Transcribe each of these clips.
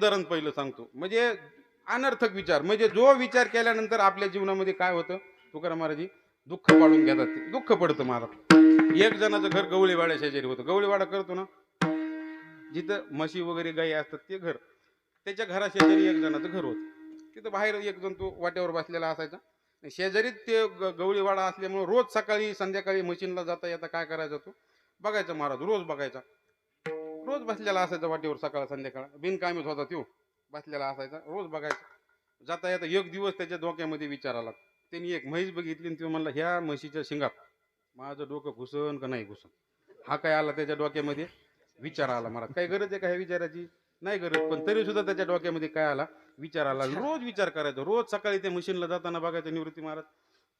उदाहरण पहिलं सांगतो. म्हणजे अनर्थक विचार. म्हणजे जो विचार केल्यानंतर आपल्या जीवनामध्ये काय होतं? तुकाराम महाराजी दुःख पाडून घेतात ते. दुःख पडतं महाराज. एक जणाचं घर गवळीवाड्या शेजारी होतं. गवळीवाडा करतो ना? जिथं म्हशी वगैरे गाई असतात ते घर. त्याच्या घरा शेजारी एक जणाचं घर होतं. तिथं बाहेर एक जण तो वाट्यावर बसलेला असायचा. शेजारीच ते गवळीवाडा असल्यामुळे रोज सकाळी संध्याकाळी मशीनला जाता येता काय करायचा तो? बघायचा महाराज. रोज बघायचा. रोज बसलेला असायचा वाटेवर सकाळ संध्याकाळ. बिनकामीच होता तो बसलेला असायचा. रोज बघायचा. जाता येता एक दिवस त्याच्या डोक्यामध्ये विचार आला. त्यांनी एक म्हैस बघितली आणि तो म्हणला ह्या म्हशीच्या शिंगात. माझं डोकं घुसन का नाही घुसन? हा काय आला त्याच्या डोक्यामध्ये? विचार आला मला. काय गरज आहे का ह्या विचाराची? नाही गरज. पण तरी सुद्धा त्याच्या डोक्यामध्ये काय आला? विचार आला. रोज विचार करायचा. रोज सकाळी त्या मशीनला जाताना बघायचं निवृत्ती महाराज.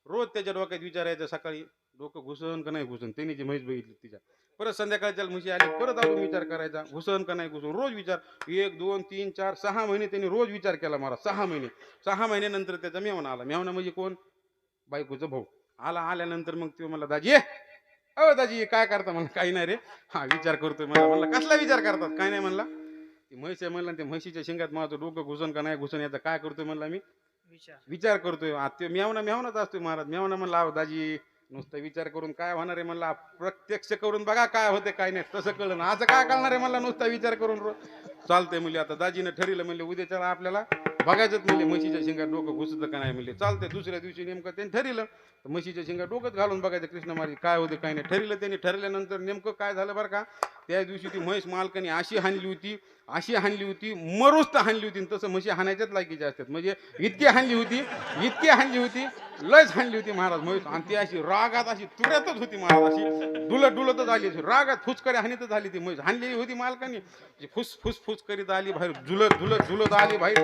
रोज त्याच्या डोक्यात विचार यायचा सकाळी डोकं घुसन का नाही घुसन त्यांनी जी म्हैस बघितली तिच्या. परत संध्याकाळच्या म्हशी आली परत अजून विचार करायचा घुसन का नाही घुसन रोज विचार. एक दोन तीन चार सहा महिने त्यांनी रोज विचार केला मला सहा महिने. सहा महिन्यानंतर त्याचा मेवणा आला. मेवणा म्हणजे कोण? बायकोचा भाऊ. आला आल्यानंतर मग तो मला दाजी ये. अ दाजी काय करता? मला काही नाही रे. हा विचार करतोय. मला म्हणलं कसला विचार करतात? काय नाही म्हणला. ती म्हैस आहे म्हणला ते म्हशीच्या शिंगात माझं डोकं घुसन का नाही घुसन याचा काय करतोय? म्हणला मी विचार. करतोय. आ, ते मेवना मेवनाच असतोय महाराज. मेवना म्हणला दाजी नुसतं विचार करून काय होणार आहे? म्हणला प्रत्यक्ष करून बघा काय होते काय नाही. तसं कळलं आज काय कळणार आहे म्हणलं नुसता विचार करून चालतंय म्हणजे आता दाजीनं ठरलं म्हणले उद्याच्या आपल्याला बघायचंच म्हणजे म्हशीच्या शिंगा डोकं घुसतं का नाही म्हणले. चालतंय दुसऱ्या दिवशी नेमकं त्यांनी ठरलं तर म्हशीच्या शिंगा डोकंच घालून बघायचं कृष्ण महाराज काय होते काय नाही. ठरलं त्यांनी. ठरल्यानंतर नेमकं काय झालं बरं का? त्या दिवशी ती म्हैस मालकाने अशी हाणली होती अशी हाणली होती मरुस्त हाणली होती तसं म्हशी हाणायच्याच लायकीच्या असतात. म्हणजे इतकी हाणली होती इतकी हाणली होती लयच हाणली होती महाराज म्हैस. आणि ती अशी रागात अशी तुऱ्यातच होती महाराज अशी. डुलत डुलतच आली अशी रागात फुसकरी हानीतच झाली ती म्हैस. हाणलेली होती मालकाने. फुस फुस फुस करीत आली बाहेर झुलत झुलत झुलत आली बाहेर.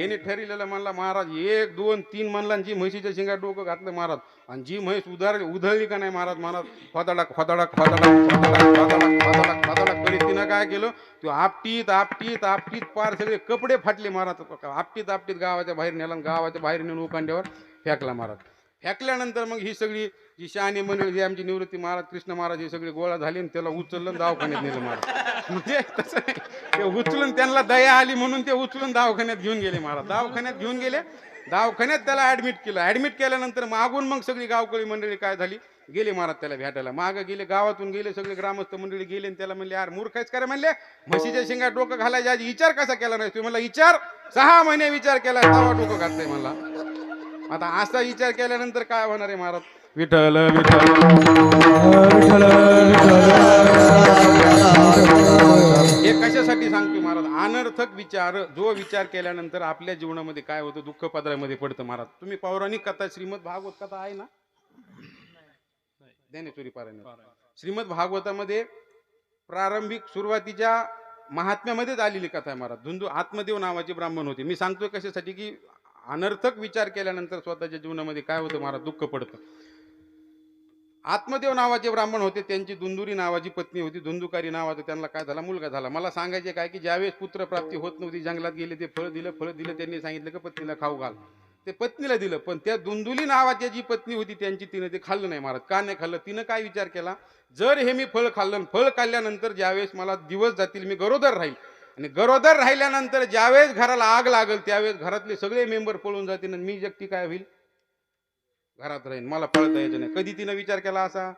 याने ठरलेलं म्हणला महाराज एक दोन तीन म्हणला आणि जी म्हशीच्या शिंगा डोकं घातलं महाराज. आणि जी म्हैस उधार उधळली का नाही महाराज महाराज? फदाडक फदाडक फदाडक फदाडक फदाडक फदाडक. फदाडक करीत तिनं काय केलं? तो आपटीत आपटीत आपटीत पार सगळे कपडे फाटले महाराज आपटीत आपटीत गावाच्या बाहेर नेला गावाच्या बाहेर नेऊन उकांड्यावर फेकला महाराज फेकल्यानंतर मग ही सगळी जी शहाणी मंडळी जी आमची निवृत्ती महाराज कृष्ण महाराज ही सगळी गोळा झाली आणि त्याला उचललं दवाखान्यात नेलं महाराज म्हणजे तसं ते उचलून त्यांना दया आली म्हणून ते उचलून दवाखान्यात घेऊन गेले महाराज दवाखान्यात घेऊन गेले. दवाखान्यात त्याला ऍडमिट केलं. ऍडमिट केल्यानंतर मागून मग सगळी गावकळी मंडळी काय झाली? गेले महाराज त्याला भेटायला. मागं गेले गावातून गेले सगळे ग्रामस्थ मंडळी गेले आणि त्याला म्हणले यार मूर्खाच करा म्हणले म्हशीच्या शिंगात डोकं घालायच्या आधी विचार कसा केला नाही तुम्ही मला विचार? सहा महिने विचार केला तवा डोकं घातलंय मला आता असा विचार केल्यानंतर काय होणार आहे महाराज? विठ्ठल विठ्ठल. हे कशासाठी सांगतो महाराज? अनर्थक विचार जो विचार केल्यानंतर आपल्या जीवनामध्ये काय होतं? दुःख पदरामध्ये पडतं महाराज. तुम्ही पौराणिक कथा श्रीमद भागवत कथा आहे ना? ज्ञानेश्वरी पारायण श्रीमद भागवतामध्ये प्रारंभिक सुरुवातीच्या महात्म्यामध्येच आलेली कथा आहे महाराज. धुंदू आत्मदेव नावाचे ब्राह्मण होते. मी सांगतोय कशासाठी की अनर्थक विचार केल्यानंतर स्वतःच्या जीवनामध्ये काय होतं महाराज? दुःख पडतं. आत्मदेव नावाचे ब्राह्मण होते. त्यांची दुंदुरी नावाची पत्नी होती. धुंदुकारी नावाचा त्यांना काय झाला? मुलगा झाला. मला सांगायचे काय की ज्यावेळेस पुत्र प्राप्ती होत नव्हती जंगलात गेले ते फळ दिलं फळ दिलं त्यांनी सांगितलं की पत्नीला खाऊ घाल. ते पत्नीला दिलं. पण त्या दुंदुली नावाच्या जी पत्नी होती त्यांची तिने ते खाल्लं नाही महाराज. का नाही खाल्लं? तिनं काय विचार केला? जर हे मी फळ खाल्लं फळ खाल्ल्यानंतर ज्यावेळेस मला दिवस जातील मी गरोदर राहील. आणि गरोदर राहिल्यानंतर ज्यावेळेस घराला आग लागेल त्यावेळेस घरातले सगळे मेंबर पळून जातील आणि मी जगती काय होईल? घरात राहीन. मला पळता यायचं नाही. कधी तिनं विचार केला असा?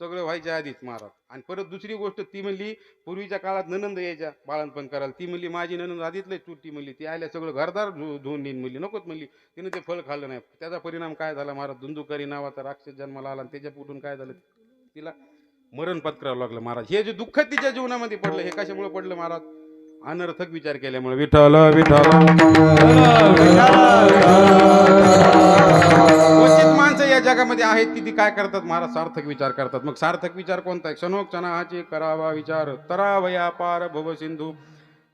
सगळं व्हायच्या आधीच महाराज. आणि परत दुसरी गोष्ट ती म्हणली पूर्वीच्या काळात ननंद यायच्या बाळणपण करायला. ती म्हणली माझी ननंद आधीच लय चुट्टी म्हणली. ती आल्या सगळं घरदार धुवून नेईन म्हणली. नकोच म्हणली. तिनं ते फळ खाल्लं नाही. त्याचा परिणाम काय झाला महाराज? धुंदुकारी नावाचा राक्षस जन्माला आला आणि त्याच्या पोटून काय झालं? तिला मरण पत्करावं लागलं महाराज. हे जे दुःख तिच्या जीवनामध्ये पडलं हे कशामुळे पडलं महाराज? अनर्थक विचार केल्यामुळे. विठ्ठल विठ्ठल. जगामध्ये आहेत की ती काय करतात? महाराज सार्थक विचार करतात. मग सार्थक विचार कोणता आहे? क्षणोक क्षणाचे करावा विचार. तरावया पार भव सिंधू.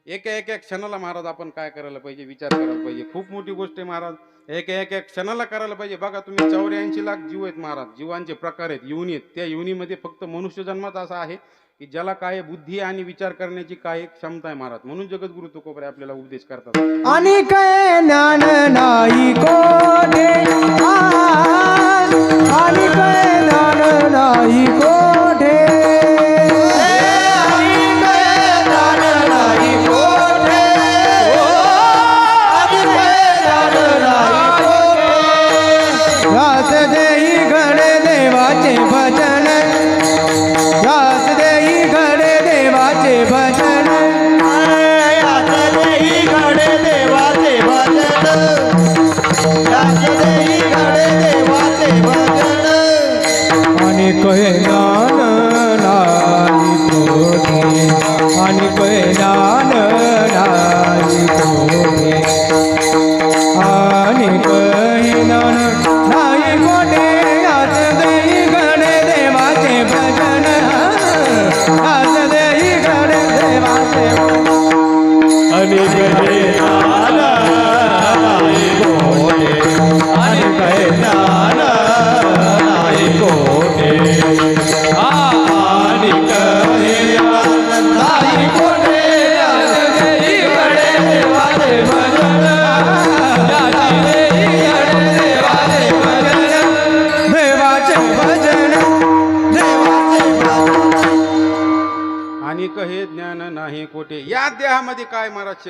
एक एक क्षणाला महाराज आपण काय करायला पाहिजे? विचार करायला पाहिजे. खूप मोठी गोष्ट आहे महाराज. एक एक क्षणाला करायला पाहिजे. बघा तुम्ही चौऱ्याऐंशी लाख जीव आहेत महाराज. जीवांचे प्रकार आहेत. युनी आहेत. त्या युनीमध्ये फक्त मनुष्य जन्मात असा आहे की ज्याला काय बुद्धी आणि विचार करण्याची काय क्षमता आहे महाराज? म्हणून जगद्गुरु तुकोबरे आपल्याला उपदेश करतात. आणि काय ज्ञान नाही को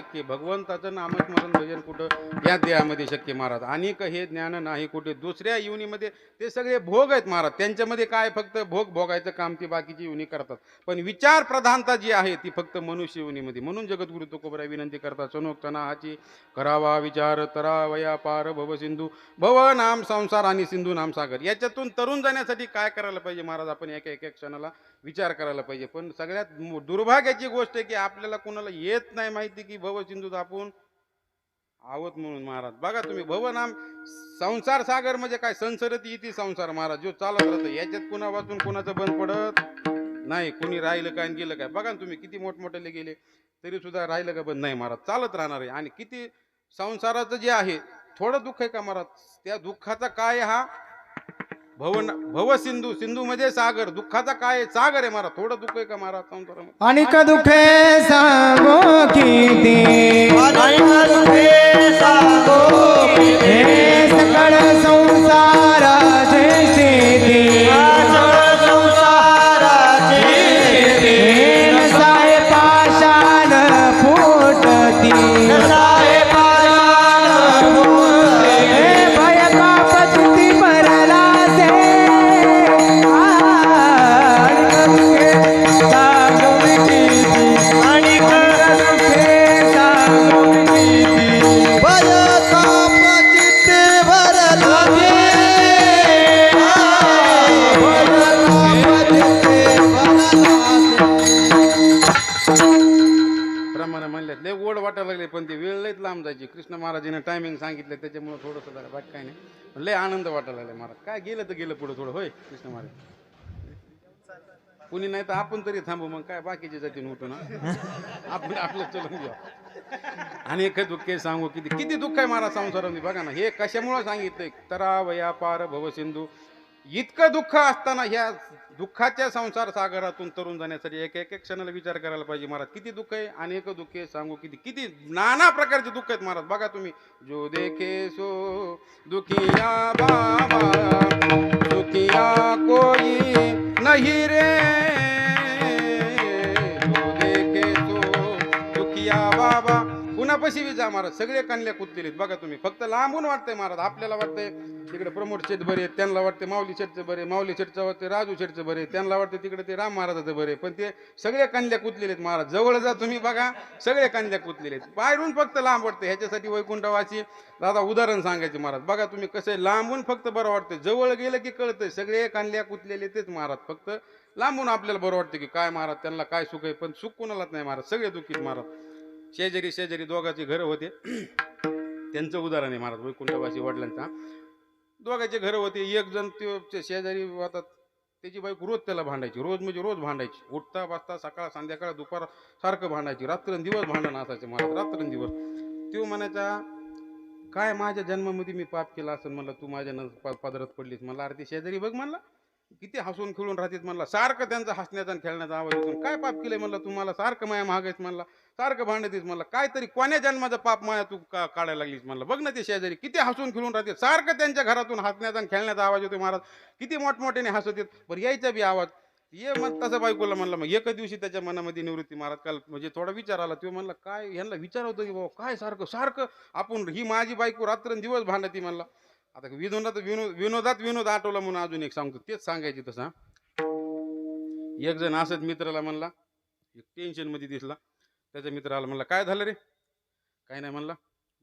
काय महाराज शक्य भजन कुठं? या देहामध्ये शक्य महाराज. आणि हे ज्ञान नाही कुठे. दुसऱ्या युनीमध्ये ते सगळे भोग आहेत महाराज. त्यांच्यामध्ये काय फक्त भोग भोगायचं काम ती बाकीची युनी करतात. पण विचार प्रधानता जी आहे ती फक्त मनुष्य युनीमध्ये. म्हणून जगद्गुरु तुकोबरा विनंती करतात सनोक्तनाची करावा विचार तरावया पार भव सिंधू भव नाम संसार आणि सिंधू नाम सागर. याच्यातून तरुण जाण्यासाठी काय करायला पाहिजे महाराज? आपण एका एका क्षणाला विचार करायला पाहिजे. पण सगळ्यात दुर्भाग्याची गोष्ट आहे की आपल्याला कोणाला येत नाही माहिती की भव सिंधू आपण आवत म्हणून महाराज. बघा तुम्ही भवनाम संसार सागर म्हणजे काय? संसरती इति संसार महाराज. जो चालत राहतो याच्यात कुणा वाचून कुणाचं बंद पडत? नाही कुणी राहिलं काय आणि गेलं काय? बघा ना तुम्ही किती मोठमोठ्याले गेले तरी सुद्धा राहिलं का बंद? नाही महाराज चालत राहणार आहे. आणि किती संसाराचं जे आहे थोडं दुःख आहे का महाराज? त्या दुःखाचा काय हा? भवन भव सिंधू सिंधू मध्ये सागर. दुःखाचा काय सागर आहे महाराज. थोडं दुःख आहे का महाराज? संसारामध्ये दुःख आहे त्यानं टायमिंग सांगितलं त्याच्यामुळं थोडंसं जरा बाकी काय नाही पण लय आनंद वाटायला लागला महाराज काय गेलं तर गेलं पुढं थोडं होय कृष्ण महाराज? कुणी नाही तर आपण तरी थांबू मग काय बाकीचे जाती नव्हतो ना? आपण आपलं चलून घेऊ. अनेक दुःखे सांगू किती किती दुःख आहे महाराज संसारामध्ये. बघा ना हे कशामुळं सांगितलंय? तरावया पार भव सिंधू. इतकं दुःख असताना ह्या दुःखाच्या संसार सागरातून तरुण जाण्यासाठी एक एक एक क्षणाला विचार करायला पाहिजे महाराज. किती दुःख आहे? अनेक आहे. सांगू किती किती नाना प्रकारचे दुःख आहेत महाराज. बघा तुम्ही. जो देखे सो दुखिया बाबा. दुखिया कोई नाही रे. कशी बी जा महाराज सगळे कानल्या कुदलेले बघा तुम्ही फक्त लांबून वाटतंय महाराज आपल्याला वाटतंय. तिकडे प्रमोद शेठ बरे त्यांना वाटते माऊली शेठचं बरे माऊली शेठचं वाटते राजू शेठचं बरे त्यांना वाटते तिकडे ते राम महाराजाचं बरे पण ते सगळे कानल्या कुदलेले आहेत महाराज. जवळ जा तुम्ही बघा सगळे कानल्या कुदलेले आहेत. बाहेरून फक्त लांब वाटते ह्याच्यासाठी वैकुंठवासी. दादा उदाहरण सांगायचे महाराज. बघा तुम्ही कसं आहे लांबून फक्त बरं वाटतं जवळ गेलं की कळतंय सगळे कानल्या कुदलेले तेच महाराज. फक्त लांबून आपल्याला बरं वाटतं की काय महाराज त्यांना काय सुख आहे पण सुख कोणालाच नाही महाराज सगळे दुःखीत महाराज. शेजारी शेजारी दोघांचे घरं होते. त्यांचं उदाहरण आहे महाराज वैकुंठवासी वडिलांचा. दोघांचे घरं होते. एक जण त्यो ते शेजारी होतात त्याची बाईक रोज त्याला भांडायची. रोज म्हणजे रोज भांडायची. उठता बसता सकाळ संध्याकाळ दुपार सारखं भांडायची. रात्रंदिवस भांडण असायचे महाराज रात्रंदिवस. तो म्हणायचा काय माझ्या जन्मामध्ये मी पाप केला असं म्हणलं तू माझ्या न प- पदरात पडलीस. मला अरे ते शेजारी बघ म्हणला. किती हसून खेळून राहतात म्हणला. सारखं त्यांचा हसण्याचा आणि खेळण्याचा आवाज येतो. काय पाप केलंय म्हणलं तू मला सारखं माया महागायच म्हणला. सारखं भांडतीस म्हणलं. काहीतरी कोण्या जन्माचा पाप माया तू का काढायला लागलीस म्हणलं. बघ ना ते शेजारी. किती हसून खेळून राहते सारखं त्यांच्या घरातून हसण्याचा आणि खेळण्याचा आवाज येतो महाराज. किती मोठमोठ्याने हसत येत. बरं यायचा बी आवाज. ये मग तसं बायकोला म्हणलं मग. एका दिवशी त्याच्या मनामध्ये निवृत्ती महाराज काल म्हणजे थोडा विचार आला. तो म्हणला काय? यांना विचार होतो की बाबा काय सारखं? सारखं आपण ही माझी बायको रात्रंदिवस भांडती म्हणला. आता विनोदात विनोद विनोदात विनोद आठवला म्हणून अजून एक सांगतो. तेच सांगायचे तसा एक जण असत मित्राला म्हणला एक टेन्शनमध्ये दिसला. त्याच्या मित्राला म्हणला काय झालं रे? काय नाही म्हणला.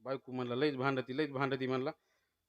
बायको म्हणला लईच भांडती लईच भांडती म्हणला.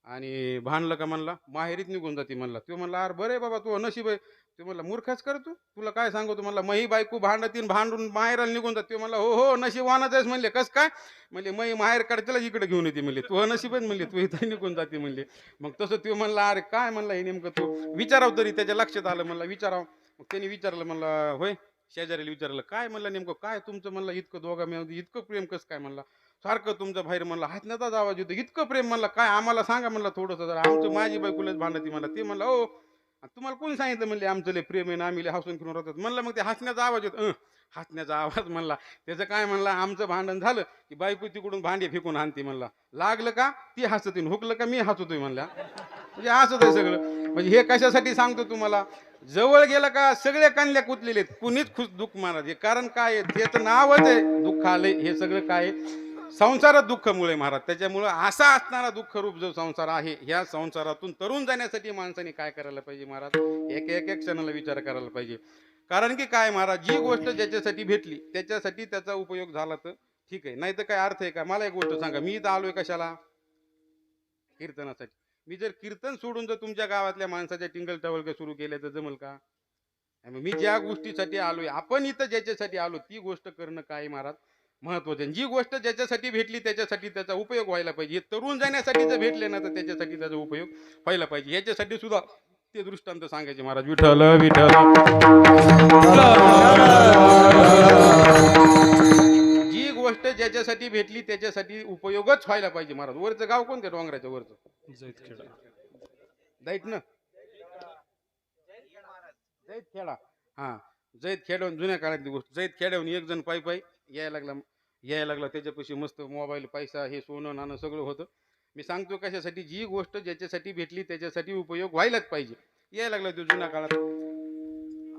आणि भांडलं का म्हणला? माहेरीत निघून जाते म्हणला. तो म्हणला अरे बरे बाबा तू नशीब आहे. तो म्हणला मूर्खच कर तू. तुला काय सांगू तू म्हणला मही बायको भांडतीन भांडून माहेराला निघून जाते. म्हणला हो हो नशीबवानाच आहेस. म्हणले कस काय? म्हणले मही माहेर काढतेला इकडे घेऊन येते. म्हणले तू नशीब आहे? म्हणले तू इथं निघून जाते. म्हणले. मग तसं तो म्हणला अरे काय? म्हणला हे नेमकं तू विचाराव तरी त्याच्या लक्षात आलं. म्हणला विचाराव. मग त्यांनी विचारलं म्हणला होय? शेजाऱ्याला विचारलं काय? म्हणलं नेमकं काय तुमचं? म्हणलं इतकं दोघा मिळून इतकं प्रेम कसं काय? म्हणला सारखं तुमचं बाहेर म्हणलं हसण्याचाच आवाज येतो इतकं प्रेम म्हणलं काय आम्हाला सांगा म्हणलं थोडंसं जरा. आमचं माझी बायकोलाच भांडती मला ते म्हणलं हो तुम्हाला कोणी सांगितलं म्हणले आमचं लय प्रेम आहे ना आम्ही हसून खेळून राहतात म्हणलं मग ते हसण्याचा आवाज येतो हसण्याचा आवाज म्हणला. त्याचं काय म्हणला आमचं भांडण झालं की बायको तिकडून भांडे फेकून आणते म्हणला. लागलं का? ती हसते. हुकलं का? मी हसतोय म्हणला. म्हणजे हसत आहे सगळं. म्हणजे हे कशासाठी सांगतो तुम्हाला? जवळ गेलं का सगळे कांदल्या कुतलेले आहेत. कुणीच खुश दुःख महाराज हे कारण काय आहे? त्याचं नावच आहे. दुःख आलंय. हे सगळं काय आहे? संसारात दुःखमुळे महाराज त्याच्यामुळं असा असणारा दुःख रूप जो संसार आहे ह्या संसारातून तरुण जाण्यासाठी माणसाने काय करायला पाहिजे महाराज? एक एक एक क्षणाला विचार करायला पाहिजे. कारण की काय महाराज जी गोष्ट ज्याच्यासाठी भेटली त्याच्यासाठी त्याचा उपयोग झाला तर ठीक आहे. नाही तर काय अर्थ आहे का? मला एक गोष्ट सांगा मी इथं आलोय कशाला? कीर्तनासाठी. मी जर कीर्तन सोडून जर तुमच्या गावातल्या माणसाच्या टिंगल टवलक सुरू केल्या तर जमल का? मी ज्या गोष्टीसाठी आलोय आपण इथं ज्याच्यासाठी आलो ती गोष्ट करणं काय महाराज? महत्वाचं. जी गोष्ट ज्याच्यासाठी भेटली त्याच्यासाठी त्याचा उपयोग व्हायला पाहिजे. तरुण जाण्यासाठी जर भेटले ना तर त्याच्यासाठी त्याचा उपयोग व्हायला पाहिजे. याच्यासाठी सुद्धा ते दृष्टांत सांगायचे महाराज. विठ्ठल विठ्ठल. जी गोष्ट ज्याच्यासाठी भेटली त्याच्यासाठी उपयोगच व्हायला पाहिजे महाराज. वरचं गाव कोणतं डोंगराच्या वरचं. दैत ना? जैत खेडा हा. जैत खेडवून जुन्या काळातली गोष्ट. जैत खेडवून एक जण पायी पायी यायला लागला. यायला लागला त्याच्यापाशी मस्त मोबाईल पैसा हे सोनं नाणं सगळं होतं. मी सांगतो कशासाठी जी गोष्ट ज्याच्यासाठी भेटली त्याच्यासाठी उपयोग व्हायलाच पाहिजे. यायला लागला तो जुन्या काळात.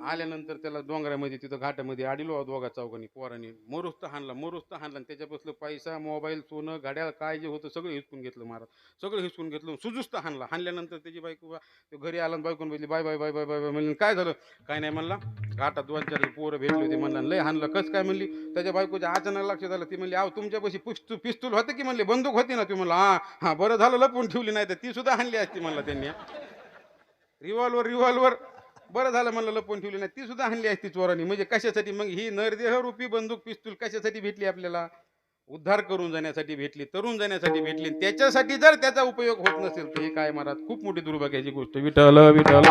आल्यानंतर त्याला डोंगरामध्ये तिथं घाटामध्ये आडिलो दोघा चौघांनी पोरांनी. मरुस्त हाणला मुरुस्त हाणला आणि त्याच्यापासलं पैसा मोबाईल सोनं घड्याळ काय जे होतं सगळं हिसकून घेतलं महाराज. सगळं हिसकून घेतलं सुजुस्त हाणला. हाणल्यानंतर त्याची बायको तो घरी आला आणि बायकोन बघितली bye bye bye bye bye bye म्हणलं काय झालं? काय नाही म्हणला. घाटात दोन चार पोरं भेटली होती म्हणलं लय हाणलं. कस काय? म्हणली. त्याच्या बायकोच्या अचानक लक्षात आलं. ती म्हणली अहो तुमच्यापाशी पिस्तू पिस्तूल होतं की? म्हणले बंदूक होती ना ती. म्हणलं हा हा बरं झालं लपवून ठेवली नाही तर ती सुद्धा हाणली असती म्हणला त्यांनी. Revolver revolver. बरं झालं म्हणलं लपवून ठेवली नाही. ती सुद्धा हाणली असती चोरांनी. म्हणजे कशासाठी? मग ही नरदेह रुपी बंदूक पिस्तूल कशासाठी भेटली आपल्याला? उद्धार करून जाण्यासाठी भेटली तरुण जाण्यासाठी भेटली. त्याच्यासाठी जर त्याचा उपयोग होत नसेल तर हे काय महाराज? खूप मोठी दुर्भाग्याची गोष्ट. विठल विठल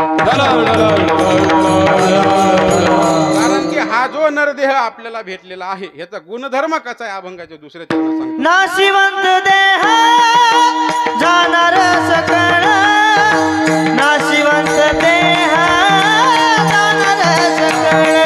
कारण की हा जो नरदेह आपल्याला भेटलेला आहे ह्याचा गुणधर्म कसा आहे अभंगाच्या दुसऱ्या चरणात नाशिवंत देह जाणार सकळ. नाशिवंत देह ಬಾಳ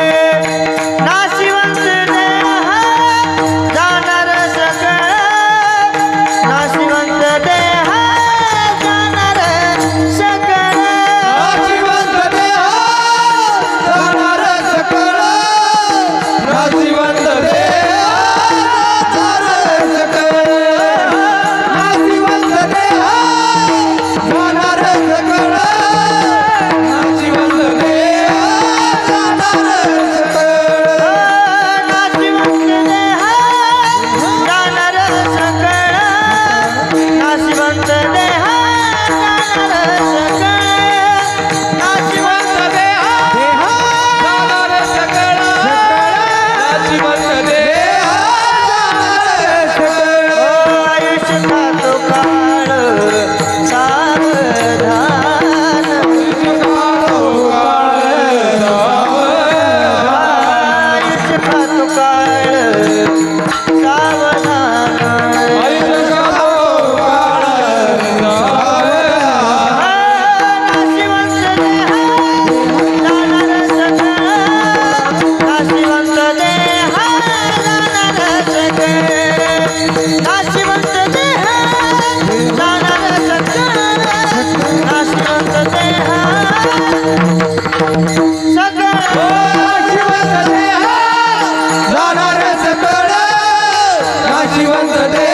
the day.